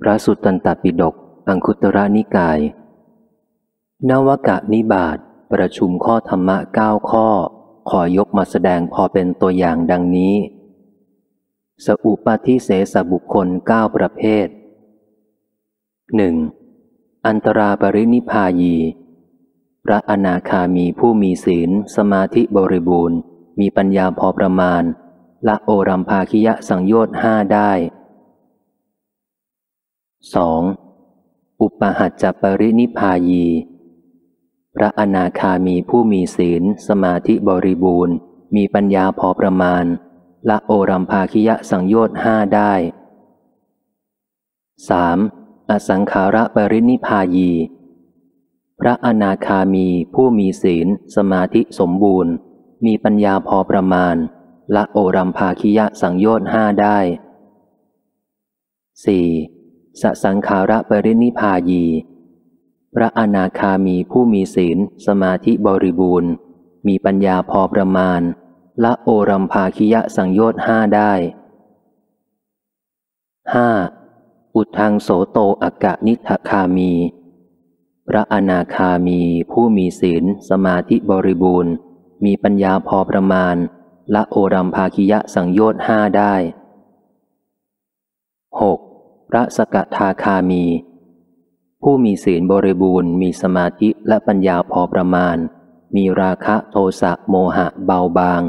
พระสุตตันตปิฎกอังคุตระนิกาย นวกะนิบาตประชุมข้อธรรมะเก้าข้อ ขอยกมาแสดงพอเป็นตัวอย่างดังนี้ สอุปาทิเสสบุคคลเก้าประเภทหนึ่งอันตราปรินิพายี พระอนาคามีผู้มีศีล สมาธิบริบูรณ์ มีปัญญาพอประมาณ ละโอรัมภาคิยะสังโยชน์ห้าได้ 2. อุปหัจจปรินิพายี พระอนาคามีผู้มีศีล สมาธิบริบูรณ์ มีปัญญาพอประมาณ ละโอรัมภาคิยะสังโยชน์ห้าได้ 3. อสังขาระปรินิพายี พระอนาคามีผู้มีศีล สมาธิสมบูรณ์ มีปัญญาพอประมาณ ละโอรัมภาคิยะสังโยชน์ห้าได้ 4. สสังขาระปรินิพายี พระอนาคามีผู้มีศีล สมาธิบริบูรณ์ มีปัญญาพอประมาณ ละโอรัมภาคิยะสังโยชน์ห้าได้ 5. อุทังโสโตอากะนิทคามี พระอนาคามีผู้มีศีล สมาธิบริบูรณ์ มีปัญญาพอประมาณ ละโอรัมภาคิยะสังโยชน์ห้าได้ 6. พระสกทาคามี ผู้มีศีลบริบูรณ์ มีสมาธิและปัญญาพอประมาณ มีราคะโทสะโมหะเบาบาง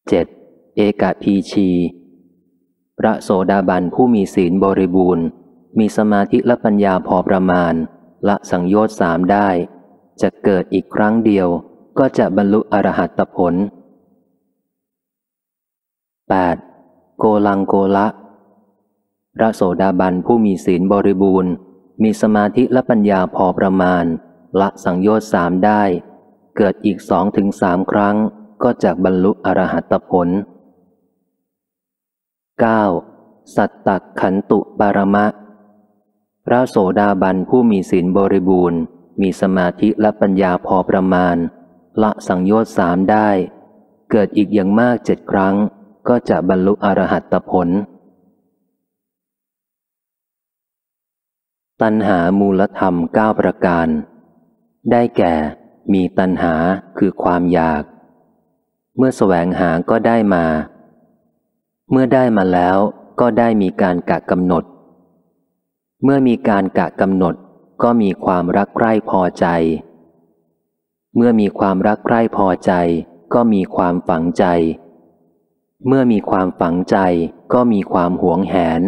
7. เอกพีชี พระโสดาบันผู้มีศีลบริบูรณ์ มีสมาธิและปัญญาพอประมาณ ละสังโยชน์สามได้ จะเกิดอีกครั้งเดียว ก็จะบรรลุอรหัตผล 8. โกลังโกละ พระโสดาบันผู้มีศีลบริบูรณ์ มีสมาธิและปัญญาพอประมาณ ละสังโยชน์สามได้ เกิดอีกสองถึงสามครั้ง ก็จะบรรลุอรหัตผล 9. สัตตขันตุปารมะ พระโสดาบันผู้มีศีลบริบูรณ์ มีสมาธิและปัญญาพอประมาณ ละสังโยชน์สามได้ เกิดอีกอย่างมากเจ็ดครั้ง ก็จะบรรลุอรหัตผล ตัณหามูลธรรมเก้าประการ ได้แก่ มีตัณหาคือความอยาก เมื่อแสวงหาก็ได้มา เมื่อได้มาแล้วก็ได้มีการกะกำหนด เมื่อมีการกะกำหนดก็มีความรักใคร่พอใจ เมื่อมีความรักใคร่พอใจ ก็มีความฝังใจ เมื่อมีความฝังใจก็มีความหวงแหน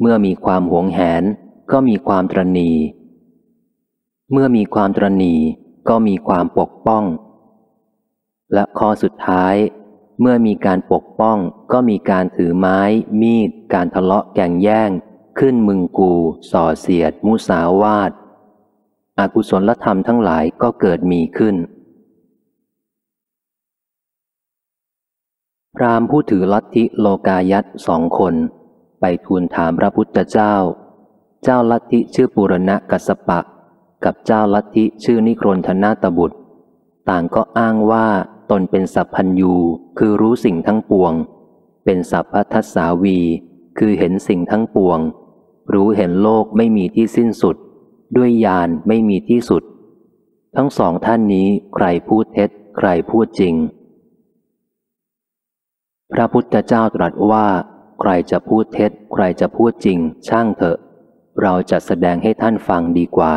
เมื่อมีความหวงแหน ก็มีความตรณี เมื่อมีความตรณีก็มีความปกป้อง และข้อสุดท้าย เมื่อมีการปกป้องก็มีการถือไม้ มีด การทะเลาะแก่งแย่ง ขึ้นมึงกู ส่อเสียด มุสาวาทอากุศลธรรมทั้งหลายก็เกิดมีขึ้น พรามผู้ถือลัทธิโลกายัตสองคน ไปทูลถามพระพุทธเจ้า เจ้าลัทธิชื่อปุรณะกัสปะ กับเจ้าลัทธิชื่อนิครนธนาตบุตร ต่างก็อ้างว่าตนเป็นสัพพัญยูคือรู้สิ่งทั้งปวง เป็นสัพพทัสสาวี คือเห็นสิ่งทั้งปวง รู้เห็นโลกไม่มีที่สิ้นสุด ด้วยญาณไม่มีที่สุด ทั้งสองท่านนี้ใครพูดเท็จ ใครพูดจริง พระพุทธเจ้าตรัสว่า ใครจะพูดเท็จ ใครจะพูดจริง ช่างเถอะ เราจะแสดงให้ท่านฟังดีกว่า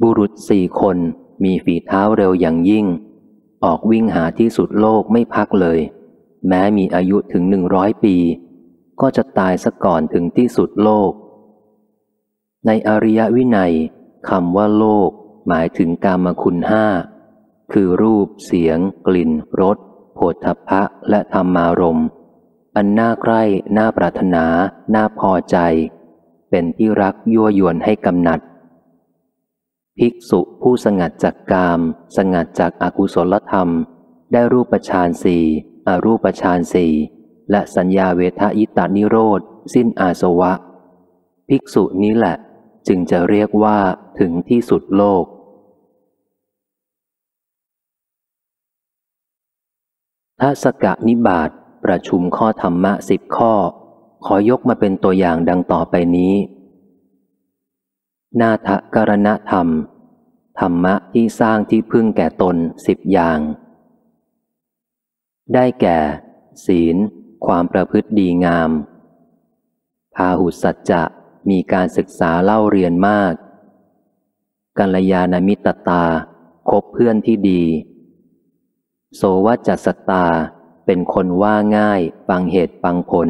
บุรุษสี่คนมีฝีเท้าเร็วอย่างยิ่ง ออกวิ่งหาที่สุดโลกไม่พักเลย แม้มีอายุถึงหนึ่งร้อยปี ก็จะตายซะก่อนถึงที่สุดโลก ในอริยวินัยคำว่าโลก หมายถึงกามคุณห้า คือรูป เสียง กลิ่น รสโผฏฐัพพะ และธรรมารมณ์ อันน่าใกล้น่าปรารถนา น่าพอใจ เป็นที่รักยั่วยวนให้กำหนัด ภิกษุผู้สงัดจากกาม สงัดจากอากุศลธรรม ได้รูปฌานสี่อรูปฌานสี่และสัญญาเวทายตานิโรธ สิ้นอาสวะ ภิกษุนี้แหละ จึงจะเรียกว่าถึงที่สุดโลกทัศกะนิบาต ประชุมข้อธรรมะสิบข้อ ขอยกมาเป็นตัวอย่างดังต่อไปนี้ นาทะกรณธรรม ธรรมะที่สร้างที่พึ่งแก่ตนสิบอย่าง ได้แก่ ศีล ความประพฤติดีงาม พาหุสัจจะมีการศึกษาเล่าเรียนมากกัลยาณมิตรตา คบเพื่อนที่ดี โสวจัสตา เป็นคนว่าง่าย ฟังเหตุฟังผล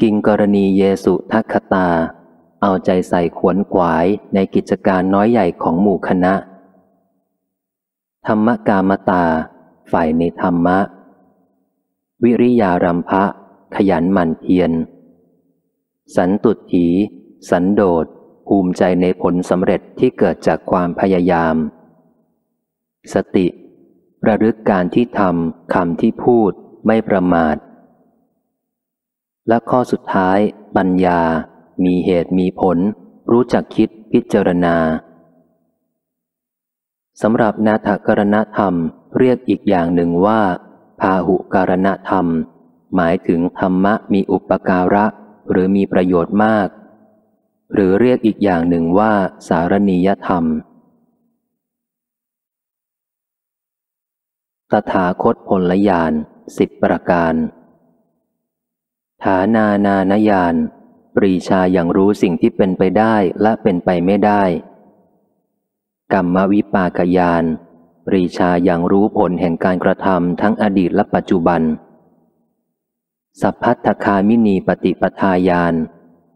กิงกรณีเยสุทัคตา เอาใจใส่ขวนขวายในกิจการน้อยใหญ่ของหมู่คณะ ธรรมกามตา ฝ่ายในธรรมะ วิริยารัมภะขยันหมั่นเพียร สันตุถี สันโดษ ภูมิใจในผลสำเร็จที่เกิดจากความพยายาม สติ ระลึกการที่ทำคำที่พูดไม่ประมาท และข้อสุดท้าย ปัญญา มีเหตุมีผล รู้จักคิดพิจารณาสำหรับนาถกรณธรรมเรียกอีกอย่างหนึ่งว่า พาหุการณธรรม หมายถึงธรรมะมีอุปการะ หรือมีประโยชน์มาก หรือเรียกอีกอย่างหนึ่งว่า สารณียธรรม ตถาคตผลยานสิบประการ ฐานานานยานปรีชาอย่างรู้สิ่งที่เป็นไปได้และเป็นไปไม่ได้ กรรมวิปากยานปรีชาอย่างรู้ผลแห่งการกระทำทั้งอดีตและปัจจุบัน สัพพัทธคามินีปฏิปทายาน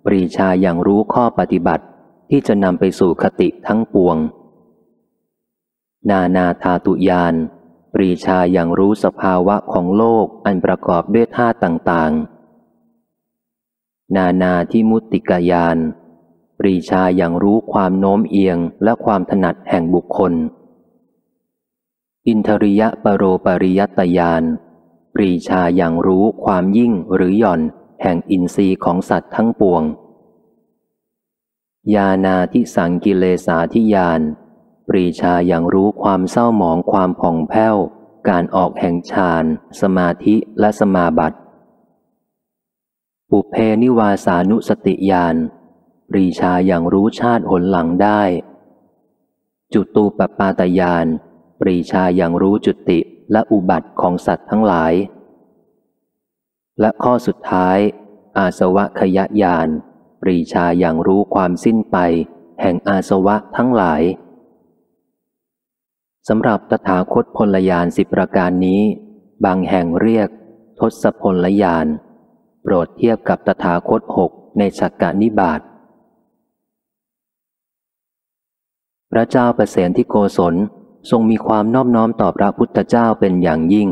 ปรีชาอย่างรู้ข้อปฏิบัติที่จะนำไปสู่คติทั้งปวง นานาธาตุยาน ปรีชาอย่างรู้สภาวะของโลกอันประกอบด้วยธาตุต่างๆ นานาที่มุติกายาน ปรีชาอย่างรู้ความโน้มเอียงและความถนัดแห่งบุคคล อินทริยะปรโรปริยตยาน ปรีชาอย่างรู้ความยิ่งหรือหย่อนแห่งอินทรีย์ของสัตว์ทั้งปวง ยานาที่สังกิเลสาทิยาน ปรีชาอย่างรู้ความเศร้าหมองความผ่องแผ้ว การออกแห่งฌาน สมาธิและสมาบัติ ปุเพนิวาสานุสติยานปรีชาอย่างรู้ชาติหนหลังได้ จุตูปปาตยาน ปรีชาอย่างรู้จุติและอุบัติของสัตว์ทั้งหลาย และข้อสุดท้าย อาสวะขยะยาน ปรีชาอย่างรู้ความสิ้นไป แห่งอาสวะทั้งหลาย สำหรับตถาคตพลยานสิบประการนี้ บางแห่งเรียก ทศพลยาน โปรดเทียบกับตถาคตหกในฉักกนิบาตพระเจ้าประเสนที่โกศลทรงมีความนอบน้อมต่อพระพุทธเจ้าเป็นอย่างยิ่ง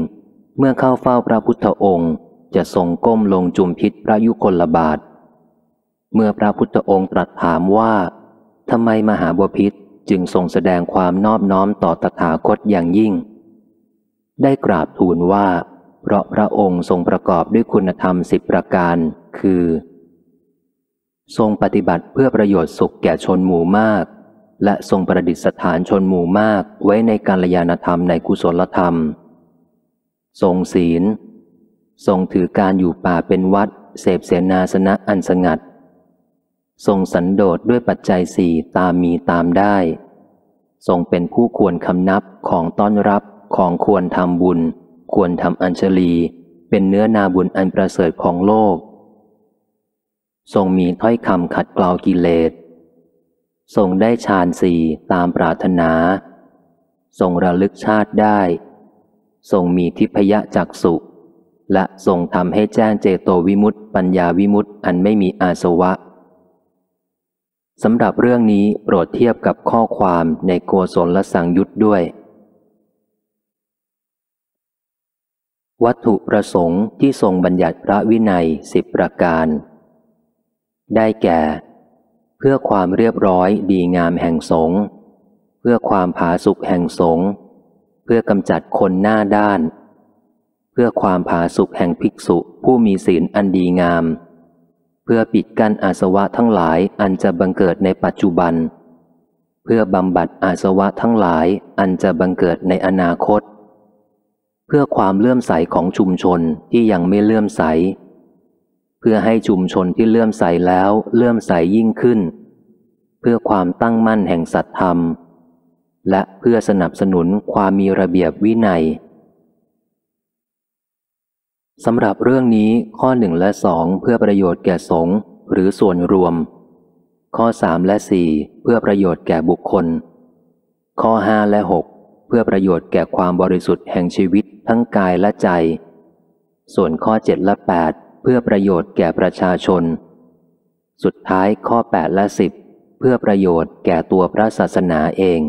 เมื่อเข้าเฝ้าพระพุทธองค์จะทรงก้มลงจุมพิษพระยุคลบาท เมื่อพระพุทธองค์ตรัสถามว่าทำไมมหาบพิษ จึงทรงแสดงความนอบน้อมต่อตถาคตอย่างยิ่ง ได้กราบทูลว่า เพราะพระองค์ทรงประกอบด้วยคุณธรรมสิบประการ คือ ทรงปฏิบัติเพื่อประโยชน์สุขแก่ชนหมู่มาก และทรงประดิษฐานชนหมู่มากไว้ในการยานธรรมในกุศลธรรม ทรงศีล ทรงถือการอยู่ป่าเป็นวัด เสพเสนาสนะอันสงัด ทรงสันโดษด้วยปัจจัยสี่ตามมีตามได้ ทรงเป็นผู้ควรคำนับของต้อนรับของควรทำบุญ ควรทำอัญชลี เป็นเนื้อนาบุญอันประเสริฐของโลก ทรงมีถ้อยคำขัดเกลากิเลส ทรงได้ฌานสี่ตามปรารถนา ทรงระลึกชาติได้ ทรงมีทิพยจักสุและทรงทำให้แจ้งเจโตวิมุตติปัญญาวิมุตติอันไม่มีอาสวะ สำหรับเรื่องนี้โปรดเทียบกับข้อความในโกศลและสังยุตด้วย วัตถุประสงค์ที่ทรงบัญญัติพระวินัยสิบประการ ได้แก่ เพื่อความเรียบร้อยดีงามแห่งสงฆ์เพื่อความผาสุกแห่งสงฆ์เพื่อกำจัดคนหน้าด้าน เพื่อความผาสุกแห่งภิกษุผู้มีศีลอันดีงาม เพื่อปิดกั้นอาสวะทั้งหลายอันจะบังเกิดในปัจจุบัน เพื่อบำบัดอาสวะทั้งหลายอันจะบังเกิดในอนาคต เพื่อความเลื่อมใสของชุมชนที่ยังไม่เลื่อมใส เพื่พื่อให้ชุมชนที่เลื่อมใสแล้วเลื่อมใสยิ่งขึ้น เพื่อความตั้งมั่นแห่งสัตธรรม และเพื่อสนับสนุนความมีระเบียบวินัย สำหรับเรื่องนี้ข้อหนึ่งและสองเพื่อประโยชน์แก่สงฆ์หรือส่วนรวม ข้อสามและสี่เพื่อประโยชน์แก่บุคคล ข้อห้าและหกเพื่อประโยชน์แก่ความบริสุทธิ์แห่งชีวิตทั้งกายและใจ ส่วนข้อเจ็ดและแปดเพื่อประโยชน์แก่ประชาชน สุดท้ายข้อแปดและสิบเพื่อประโยชน์แก่ตัวพระศาสนาเอง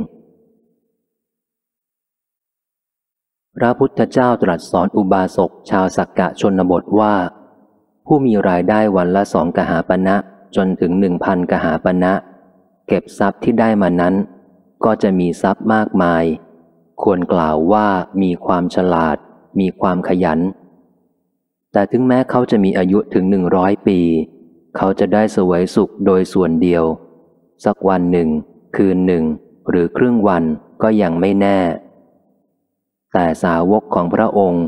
พระพุทธเจ้าตรัสสอนอุบาสกชาวสักกะชนบทว่า ผู้มีรายได้วันละสองกหาปณะจนถึงหนึ่งพันกหาปณะเก็บทรัพย์ที่ได้มานั้น ก็จะมีทรัพย์มากมาย ควรกล่าวว่ามีความฉลาด มีความขยัน แต่ถึงแม้เขาจะมีอายุถึงหนึ่งร้อยปี เขาจะได้สวยสุขโดยส่วนเดียว สักวันหนึ่ง คืนหนึ่ง หรือครึ่งวันก็ยังไม่แน่ แต่สาวกของพระองค์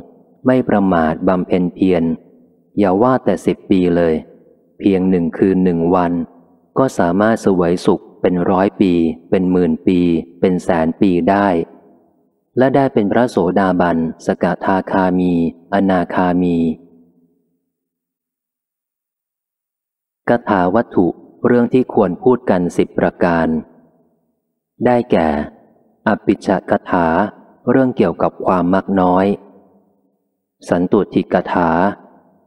ไม่ประมาทบำเพ็ญเพียรอย่าว่าแต่สิบปีเลย เพียงหนึ่งคืนหนึ่งวัน ก็สามารถสวยสุขเป็นร้อยปี เป็นหมื่นปี เป็นแสนปีได้ และได้เป็นพระโสดาบัน สกทาคามี อนาคามีกถาวัตถุเรื่องที่ควรพูดกันสิบประการ ได้แก่ อปิชกถา เรื่องเกี่ยวกับความมักน้อย สันตุทิกถา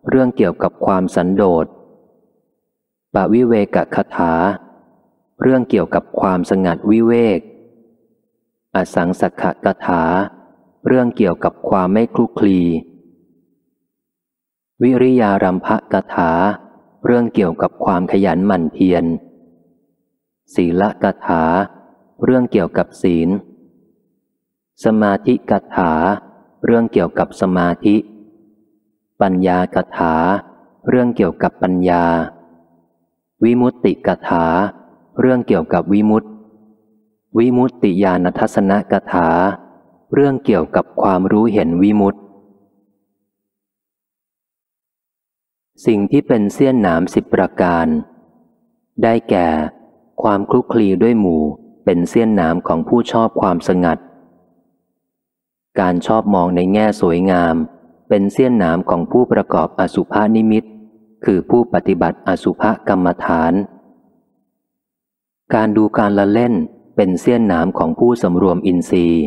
เรื่องเกี่ยวกับความสันโดษปวิเวกคถา เรื่องเกี่ยวกับความสงัดวิเวก อสังสักกถา เรื่องเกี่ยวกับความไม่คลุกคลี วิริยารัมภกถา เรื่องเกี่ยวกับความขยันหมั่นเพียร ศีลกถา เรื่องเกี่ยวกับศีล สมาธิกถา เรื่องเกี่ยวกับสมาธิ ปัญญากถา เรื่องเกี่ยวกับปัญญา วิมุตติกถา เรื่องเกี่ยวกับวิมุตติ วิมุตติญาณทัศนกถา เรื่องเกี่ยวกับความรู้เห็นวิมุตติ สิ่งที่เป็นเสี้ยนหนามสิบประการ ได้แก่ ความคลุกคลีด้วยหมู่เป็นเสี้ยนหนามของผู้ชอบความสงัด การชอบมองในแง่สวยงาม เป็นเสี้ยนหนามของผู้ประกอบอสุภานิมิต คือผู้ปฏิบัติอสุภกรรมฐาน การดูการละเล่นเป็นเสี้ยนหนามของผู้สำรวมอินทรีย์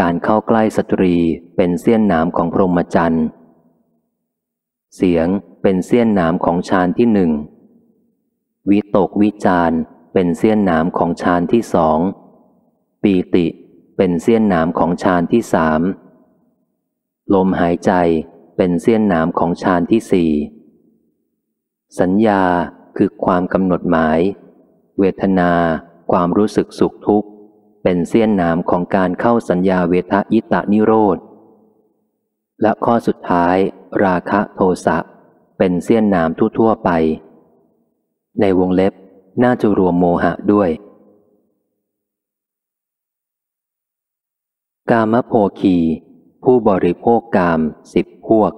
การเข้าใกล้สตรีเป็นเสี้ยนหนามของพรหมจรรย์เสียงเป็นเสี้ยนหนามของฌานที่หนึ่งวิตกวิจารเป็นเสี้ยนหนามของฌานที่สองปีติ เป็นเสี้ยนหนามของฌานที่สามลมหายใจเป็นเสี้ยนหนามของฌานที่สี่สัญญาคือความกำหนดหมาย เวทนา ความรู้สึกสุขทุกข์ เป็นเสี้ยนหนามของการเข้าสัญญาเวทยิตานิโรธ และข้อสุดท้าย ราคะโทสะเป็นเสี้ยนหนามทั่วๆไป ในวงเล็บน่าจะรวมโมหะด้วย กามโภคีผู้บริโภคกามสิบพวก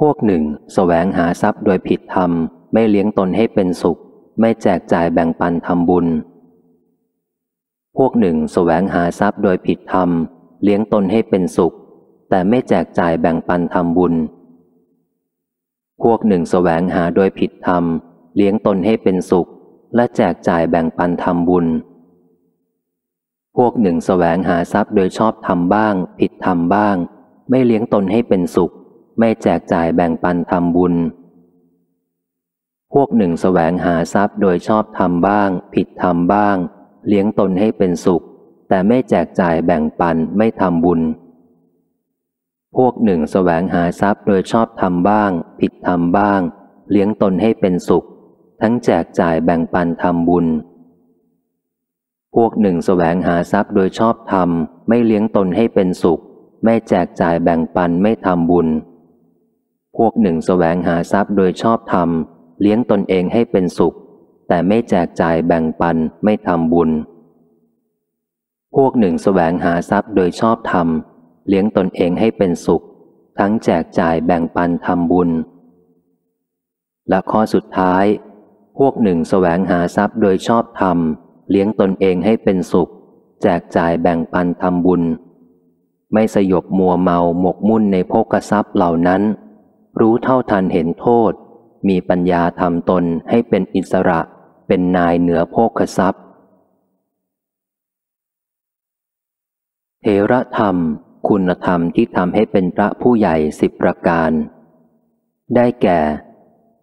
พวกหนึ่งสแสวงหาทรัพย์โดยผิดธรรม ไม่เลี้ยงตนให้เป็นสุข ไม่แจกจ่ายแบ่งปันทำบุญ พวกหนึ่งสแสวงหาทรัพย์โดยผิดธรรม เลี้ยงตนให้เป็นสุข แต่ไม่แจกจ่ายแบ่งปันทำบุญ พวกหนึ่งสแสวงหาโดยผิดธรรม เลี้ยงตนให้เป็นสุข และแจกจ่ายแบ่งปันทำบุญ พวกหนึ่งสแสวงหาทรัพย์โดยชอบทำบ้าง ผิดทำบ้าง ไม่เลี้ยงตนให้เป็นสุข ไม่แจกจ่ายแบ่งปันทำบุญ พวกหนึ่งสแสวงหาทรัพย์โดยชอบทำบ้าง ผิดทำบ้าง เลี้ยงตนให้เป็นสุข แต่ไม่แจกจ่ายแบ่งปันไม่ทำบุญ พวกหนึ่งสแสวงหาทรัพย์โดยชอบทำบ้าง ผิดทำบ้าง เลี้ยงตนให้เป็นสุข ทั้งแจกจ่ายแบ่งปันทำบุญ พวกหนึ่งสแสวงหาทรัพย์โดยชอบธรรม ไม่เลี้ยงตนให้เป็นสุข ไม่แจกจ่ายแบ่งปันไม่ทำบุญ พวกหนึ่งสแสวงหาทรัพย์โดยชอบธรรม เลี้ยงตนเองให้เป็นสุข แต่ไม่แจกจ่ายแบ่งปันไม่ทำบุญ พวกหนึ่งสแสวงหาทรัพย์โดยชอบธรรม เลี้ยงตนเองให้เป็นสุข ทั้งแจกจ่ายแบ่งปันทำบุญ และข้อสุดท้าย พวกหนึ่งแสวงหาทรัพย์โดยชอบธรรมเเลี้ยงตนเองให้เป็นสุข แจกจ่ายแบ่งปันทำบุญ ไม่สยบมัวเมาหมกมุ่นในโภกทรัพย์เหล่านั้น รู้เท่าทันเห็นโทษ มีปัญญาทำตนให้เป็นอิสระ เป็นนายเหนือโภคทรัพย์เทระธรรม คุณธรรมที่ทำให้เป็นพระผู้ใหญ่สิบประการ ได้แก่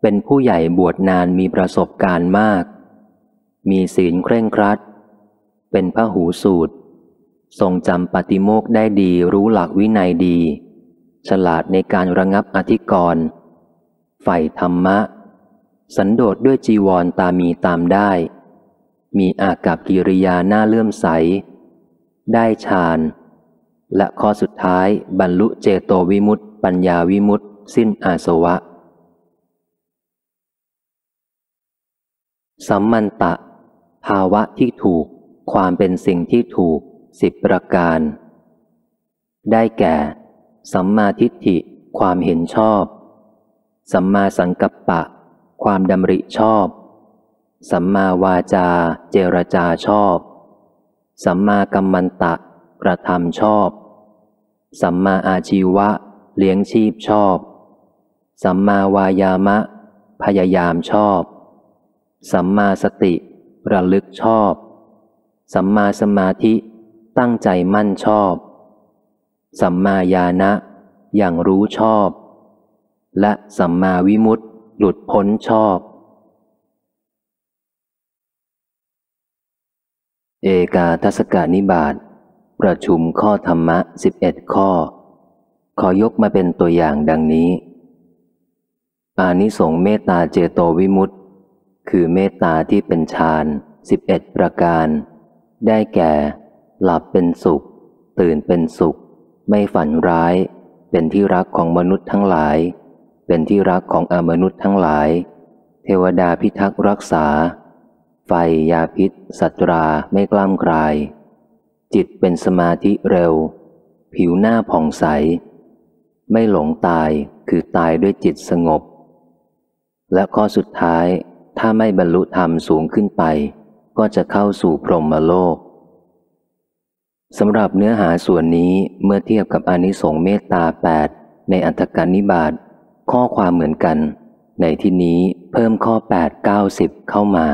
เป็นผู้ใหญ่บวชนานมีประสบการณ์มาก มีศีลเคร่งครัด เป็นพระหูสูตร ทรงจำปฏิโมกได้ดีรู้หลักวินัยดี ฉลาดในการระงับอธิกรณ์ใฝ่ธรรมะ สันโดษด้วยจีวรตามีตามได้ มีอากับกิริยาหน้าเลื่อมใส ได้ฌานและข้อสุดท้ายบรรลุเจโตวิมุตติปัญญาวิมุตติสิ้นอาสวะ สัมมันตะ ภาวะที่ถูก ความเป็นสิ่งที่ถูกสิบประการ ได้แก่ สัมมาทิฏฐิ ความเห็นชอบ สัมมาสังกัปปะ ความดำริชอบ สัมมาวาจา เจรจาชอบ สัมมากัมมันตะ กระทำชอบ สัมมาอาชีวะ เลี้ยงชีพชอบ สัมมาวายามะ พยายามชอบ สัมมาสติ ระลึกชอบ สัมมาสมาธิ ตั้งใจมั่นชอบ สัมมาญาณะ อย่างรู้ชอบ และสัมมาวิมุตติหลุดพ้นชอบ เอกาทศกานิบาตประชุมข้อธรรมะสิบเอ็ดข้อ ขอยกมาเป็นตัวอย่างดังนี้ อานิสงเมตตาเจโตวิมุตติ คือเมตตาที่เป็นฌานสิบเอ็ดประการ ได้แก่ หลับเป็นสุข ตื่นเป็นสุข ไม่ฝันร้าย เป็นที่รักของมนุษย์ทั้งหลาย เป็นที่รักของอมนุษย์ทั้งหลาย เทวดาพิทักษ์รักษา ไฟยาพิษ สัตราไม่กล้ามกลาย จิตเป็นสมาธิเร็ว ผิวหน้าผ่องใส ไม่หลงตายคือตายด้วยจิตสงบ และข้อสุดท้าย ถ้าไม่บรรลุธรรมสูงขึ้นไป ก็จะเข้าสู่พรหมโลกสำหรับเนื้อหาส่วนนี้เมื่อเทียบกับอนิสงส์เมตตาแปดในอัตถกานิบาตข้อความเหมือนกัน ในที่นี้เพิ่มข้อ 8 90 เข้ามา